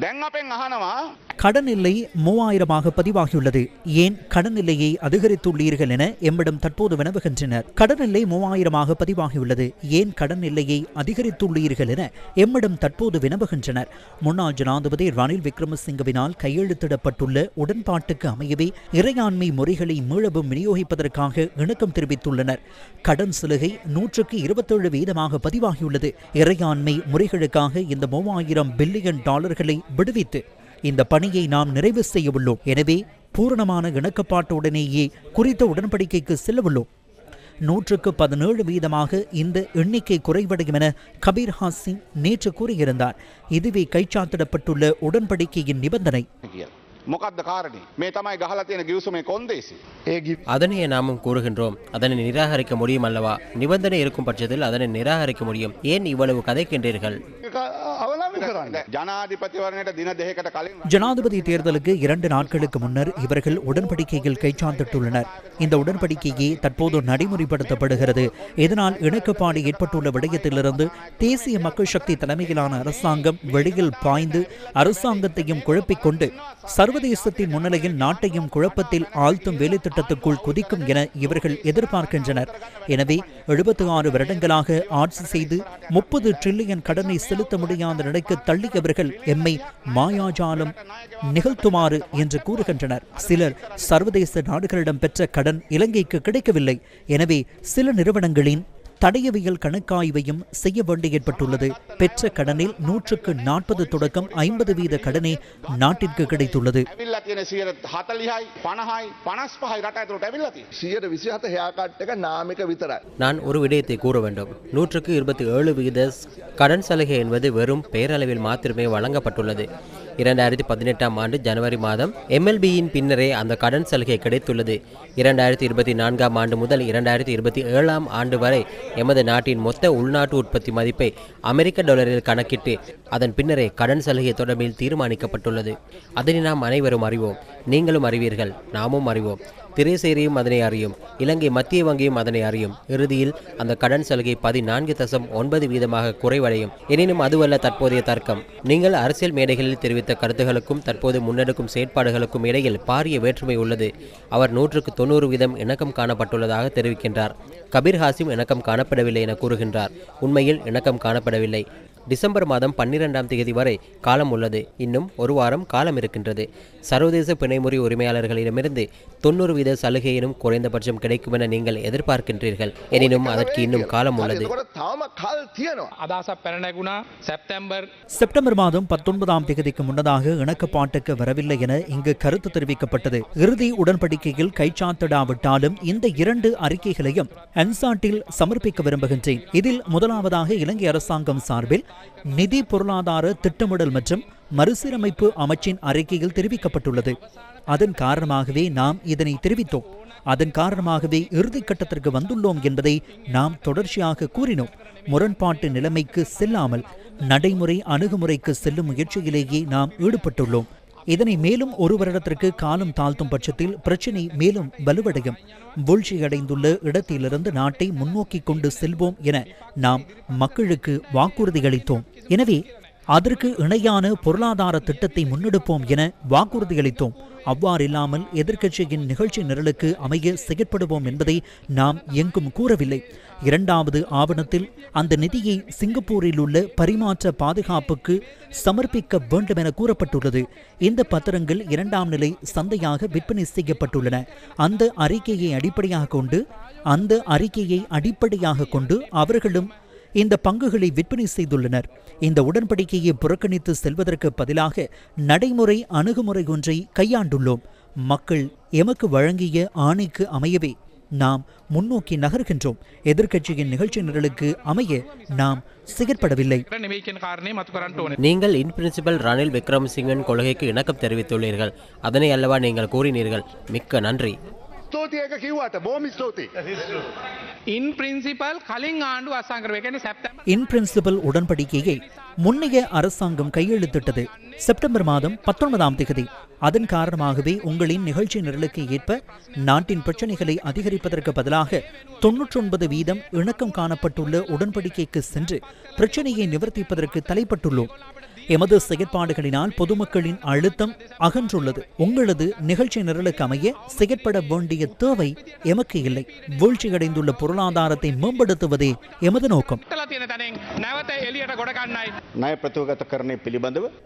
දැන් අපෙන් අහනවා கடன் எல்லை மூவாயிரமாக பதிவாகியுள்ளது. ஏன் கடன் எல்லையை அதிகரித்துள்ளீர்கள் என எம்மிடம் தற்போது வினவுகின்றனர். கடன் எல்லை மூவாயிரமாக பதிவாகியுள்ளது. ஏன் கடன் எல்லையை அதிகரித்துள்ளீர்கள் என எம்மிடம் தற்போது வினவுகின்றனர். முன்னாள் ஜனாதிபதி ரணில் விக்ரமசிங்கவினால் கையெழுத்திடப்பட்டுள்ள உடன்பாட்டுக்கு அமையவே இறையாண்மை முறைகளை மீளவும் விநியோகிப்பதற்காக இணக்கம் தெரிவித்துள்ளனர். கடன் சலுகை நூற்றுக்கு இருபத்தேழு வீதமாக பதிவாகியுள்ளது. இறையாண்மை முறைகளுக்காக இந்த மூவாயிரம் பில்லியன் டாலர்களை விடுவித்து இந்த பணியை நாம் நிறைவு செய்ய உள்ளோம். எனவே பூரணமான இணக்கப்பாட்டுடனேயே குறித்த உடன்படிக்கைக்கு செல்லவுள்ளோம் நூற்றுக்கு பதினேழு வீதமாக இந்த எண்ணிக்கை குறைவடையும் என கபீர்ஹாஸ் சிங் நேற்று கூறியிருந்தார். இதுவே கைச்சாத்திடப்பட்டுள்ள உடன்படிக்கையின் நிபந்தனை. அதனையே நாமும் கூறுகின்றோம். அதனை நிராகரிக்க முடியும் அல்லவா? நிபந்தனை இருக்கும் பட்சத்தில் அதனை நிராகரிக்க முடியும். ஏன் இவ்வளவு கதைக்கின்றீர்கள்? ஜனாதிபதி தேர்தலுக்கு இரண்டு நாட்களுக்கு முன்னர் இவர்கள் உடன்படிக்கையில் கைச்சாத்திட்டுள்ளனர் இந்த உடன்படிக்கையே தற்போது நடைமுறைப்படுத்தப்படுகிறது. இதனால் இணக்கப்பாடு ஏற்பட்டுள்ள விடயத்திலிருந்து தேசிய மக்கள் சக்தி தலைமையிலான அரசாங்கம் வெளியில் பாய்ந்து அரசாங்கத்தையும் குழப்பிக் கொண்டு சர்வதேசத்தின் முன்னிலையில் நாட்டையும் குழப்பத்தில் ஆழ்த்தும் வேலை திட்டத்துக்குள் குதிக்கும் என இவர்கள் எதிர்பார்க்கின்றனர். எனவே எழுபத்தி ஆறு வருடங்களாக ஆட்சி செய்து முப்பது ட்ரில்லியன் கடனை செலுத்த முடியாத நிலைக்கு தள்ளியவர்கள் எம்மை மாயாஜாலம் நிகழ்த்துமாறு என்று கூறுகின்றனர். சிலர் சர்வதேச நாடுகளிடம் பெற்ற கடன் இலங்கைக்கு கிடைக்கவில்லை. எனவே சில நிறுவனங்களின் தடையவியல் கணக்காய்வையும் செய்ய வேண்டி ஏற்பட்டுள்ளது. பெற்ற கடனில் நூற்றுக்கு நாற்பது தொடக்கம் ஐம்பது வீத கடனே நாட்டிற்கு கிடைத்துள்ளது. நான் ஒரு விடயத்தை கூற வேண்டும். நூற்றுக்கு இருபத்தி ஏழு வீத கடன் சலுகை என்பது வெறும் பெயரளவில் மாத்திரமே வழங்கப்பட்டுள்ளது. இரண்டாயிரத்தி பதினெட்டாம் ஆண்டு ஜனவரி மாதம் எம்எல்பியின் பின்னரே அந்த கடன் சலுகை கிடைத்துள்ளது. இரண்டாயிரத்தி இருபத்தி நான்காம் ஆண்டு முதல் இரண்டாயிரத்தி இருபத்தி ஏழாம் ஆண்டு வரை எமது நாட்டின் மொத்த உள்நாட்டு உற்பத்தி மதிப்பை அமெரிக்க டாலரில் கணக்கிட்டு அதன் பின்னரே கடன் சலுகை தொடர்பில் தீர்மானிக்கப்பட்டுள்ளது. அதனை நாம் அனைவரும் அறிவோம். நீங்களும் அறிவீர்கள். நாமும் அறிவோம். திரைசேரியும் அதனை அறியும். இலங்கை மத்திய வங்கியும் அதனை அறியும். இறுதியில் அந்த கடன் சலுகை பதினான்கு தசம் ஒன்பது வீதமாக குறைவடையும். எனினும் அதுவல்ல தற்போதைய தர்க்கம். நீங்கள் அரசியல் மேடைகளில் தெரிவித்த கருத்துகளுக்கும் தற்போது முன்னெடுக்கும் செயற்பாடுகளுக்கும் இடையில் பாரிய வேற்றுமை உள்ளது. அவர் நூற்றுக்கு தொண்ணூறு வீதம் இணக்கம் காணப்பட்டுள்ளதாக தெரிவிக்கின்றார். கபீர் ஹாசிம் இணக்கம் காணப்படவில்லை என கூறுகின்றார். உண்மையில் இணக்கம் காணப்படவில்லை. டிசம்பர் மாதம் பன்னிரெண்டாம் தேதி வரை காலம் உள்ளது. இன்னும் ஒரு வாரம் காலம் இருக்கின்றது. சர்வதேச பிணைமுறை உரிமையாளர்களிடமிருந்து தொண்ணூறு வீத சலுகையினும் குறைந்தபட்சம் கிடைக்கும் என நீங்கள் எதிர்பார்க்கின்றீர்கள். எனினும் அதற்கு இன்னும் காலம் உள்ளது. செப்டம்பர். மாதம் பத்தொன்பதாம் தேதிக்கு முன்னதாக இணக்கப்பாட்டுக்கு வரவில்லை என இங்கு கருத்து தெரிவிக்கப்பட்டது. இறுதி உடன்படிக்கையில் கைச்சாத்திடாவிட்டாலும் இந்த இரண்டு அறிக்கைகளையும் அன்சாட்டில் சமர்ப்பிக்க விரும்புகின்றேன். இதில் முதலாவதாக இலங்கை அரசாங்கம் சார்பில் நிதி பொருளாதார திட்டமிடல் மற்றும் மறுசீரமைப்பு அமைச்சின் அறிக்கையில் தெரிவிக்கப்பட்டுள்ளது. அதன் காரணமாகவே நாம் இதனை தெரிவித்தோம். அதன் காரணமாகவே இறுதி கட்டத்திற்கு வந்துள்ளோம் என்பதை நாம் தொடர்ச்சியாக கூறினோம். முரண்பாட்டு நிலைமைக்கு செல்லாமல் நடைமுறை அணுகுமுறைக்கு செல்லும் முயற்சியிலேயே நாம் ஈடுபட்டுள்ளோம். இதனை மேலும் ஒரு வருடத்திற்கு காலம் தாழ்த்தும் பட்சத்தில் பிரச்சினை மேலும் வலுவடையும். வீழ்ச்சியடைந்துள்ள இடத்திலிருந்து நாட்டை முன்னோக்கி கொண்டு செல்வோம் என நாம் மக்களுக்கு வாக்குறுதியளித்தோம். எனவே அதற்கு இணையான பொருளாதார திட்டத்தை முன்னெடுப்போம் என வாக்குறுதியளித்தோம். அவ்வாறில்லாமல் எதிர்க்கட்சியின் நிகழ்ச்சி நிரலுக்கு அமைய செயற்படுவோம் என்பதை நாம் எங்கும் கூறவில்லை. இரண்டாவது ஆவணத்தில் அந்த நிதியை சிங்கப்பூரில் உள்ள பரிமாற்ற பாதுகாப்புக்கு சமர்ப்பிக்க வேண்டும் என கூறப்பட்டுள்ளது. இந்த பத்திரங்கள் இரண்டாம் நிலை சந்தையாக விற்பனை செய்யப்பட்டுள்ளன. அந்த அறிக்கையை அடிப்படையாக கொண்டு அந்த அறிக்கையை அடிப்படையாக கொண்டு அவர்களும் இந்த பங்குகளை விற்பனை செய்துள்ளனர். இந்த உடன்படிக்கையை புறக்கணித்து செல்வதற்கு பதிலாக நடைமுறை அணுகுமுறை ஒன்றை கையாண்டுள்ளோம். மக்கள் எமக்கு வழங்கிய ஆணைக்கு அமையவே நாம் முன்னோக்கி நகர்கின்றோம். எதிர்க்கட்சியின் நிகழ்ச்சி நிரலுக்கு அமைய நாம் சிகர்படவில்லை நீங்கள் இன் பிரின்சிபல் ரணில் விக்ரமசிங்கன் கொள்கைக்கு இணக்கம் தெரிவித்துள்ளீர்கள். அதனை அல்லவா நீங்கள் கூறினீர்கள். மிக்க நன்றி. ස්තෝතිය එක කිව්වට බෝමි ස්තෝති. ඉන් ප්‍රින්සිපල් කලින් ආණ්ඩු අසංකරය ගැන සැප්තැම් இன் பிரின்சிபல் உடன்படிக்கையை முன்னைய அரசாங்கம் கையெழுத்திட்டது செப்டம்பர் மாதம் பத்தொன்பதாம் தேதி அதன் காரணமாகவே உங்களின் நிகழ்ச்சி நிரலுக்கு ஏற்ப நாட்டின் பிரச்சனைகளை அதிகரிப்பதற்கு பதிலாக தொன்னூற்றொன்பது வீதம் இணக்கம் காணப்பட்டுள்ள உடன்படிக்கைக்கு சென்று பிரச்சனையை நிவர்த்திப்பதற்கு தலைப்பட்டுள்ளோம் எமது செயற்பாடுகளினால் பொதுமக்களின் அழுத்தம் அகன்றுள்ளது. உங்களது நிகழ்ச்சி நிரலுக்கு அமைய செயற்பட வேண்டிய தேவை எமக்கு இல்லை. வீழ்ச்சியடைந்துள்ள பொருளாதாரத்தை மேம்படுத்துவதே எமது நோக்கம்.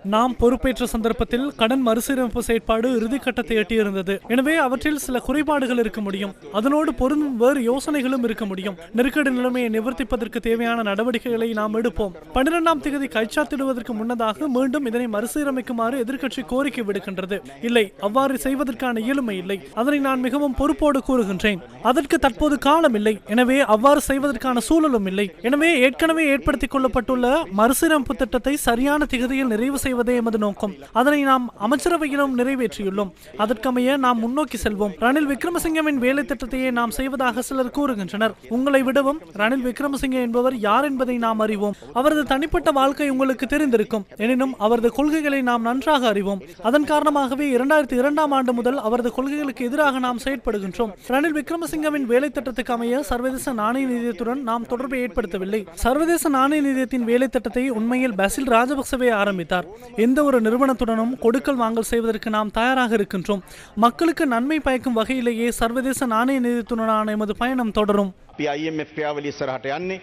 நாம் பொறுப்பேற்ற சந்தர்ப்பத்தில் கடன் மறுசீரமைப்பு செயற்பாடு இறுதிக்கட்டத்தை எட்டியிருந்தது. எனவே அவற்றில் சில குறைபாடுகள் இருக்க முடியும். அதனோடு பொருந்தும் வேறு யோசனைகளும் இருக்க முடியும். நெருக்கடி நிலைமையை நிவர்த்திப்பதற்கு தேவையான நடவடிக்கைகளை நாம் எடுப்போம். பன்னிரெண்டாம் தேதி கைச்சாத்திடுவதற்கு முன்னதாக மீண்டும் இதனை மறுசீரமைக்குமாறு எதிர்க்கட்சி கோரிக்கை விடுக்கின்றது. இல்லை அவ்வாறு செய்வதற்கான இயலுமை இல்லை. அதனை நான் மிகவும் பொறுப்போடு கூறுகின்றேன். அதற்கு தற்போது காலம் இல்லை. எனவே அவ்வாறு செய்வதற்கான சூழலும் இல்லை. எனவே ஏற்கனவே ஏற்படுத்திக் கொள்ளப்பட்டுள்ள மறுசீரமைப்பு திட்டத்தை சரியான திகதியில் நிறைவு செய்வதே எமது நோக்கம். அதனை நாம் அமைச்சரவையிலும் நிறைவேற்றியுள்ளோம். அதற்கமைய நாம் முன்னோக்கி செல்வோம். ரணில் விக்ரமசிங்கவின் வேலை திட்டத்தையே நாம் செய்வதாக சிலர் கூறுகின்றனர். உங்களை விடவும் ரணில் விக்ரமசிங்க என்பவர் யார் என்பதை நாம் அறிவோம். அவரது தனிப்பட்ட வாழ்க்கை உங்களுக்கு தெரிந்திருக்கும். எனினும் அவரது கொள்கைகளை நாம் நன்றாக அறிவோம். அதன் காரணமாகவே இரண்டாயிரத்தி இரண்டாம் ஆண்டு முதல் அவரது கொள்கைகளுக்கு எதிராக நாம் செயற்படுகின்றோம். ரணில் விக்ரமசிங்கவின் வேலை திட்டத்துக்கு அமைய சர்வதேச நாணய நிதியத்துடன் நாம் தொடர்பை ஏற்படுத்தவில்லை. சர்வதேச நாணய நிதியத்தின் வேலை திட்டத்தை உண்மையில் பசில் ராஜபக்சவே ஆரம்பித்தார். எந்த ஒரு நிறுவனத்துடனும் கொடுக்கல் வாங்கல் செய்வதற்கு நாம் தயாராக இருக்கின்றோம். மக்களுக்கு நன்மை பயக்கும் வகையிலேயே சர்வதேச நாணய நிதியத்துடனான எமது பயணம் தொடரும். අපි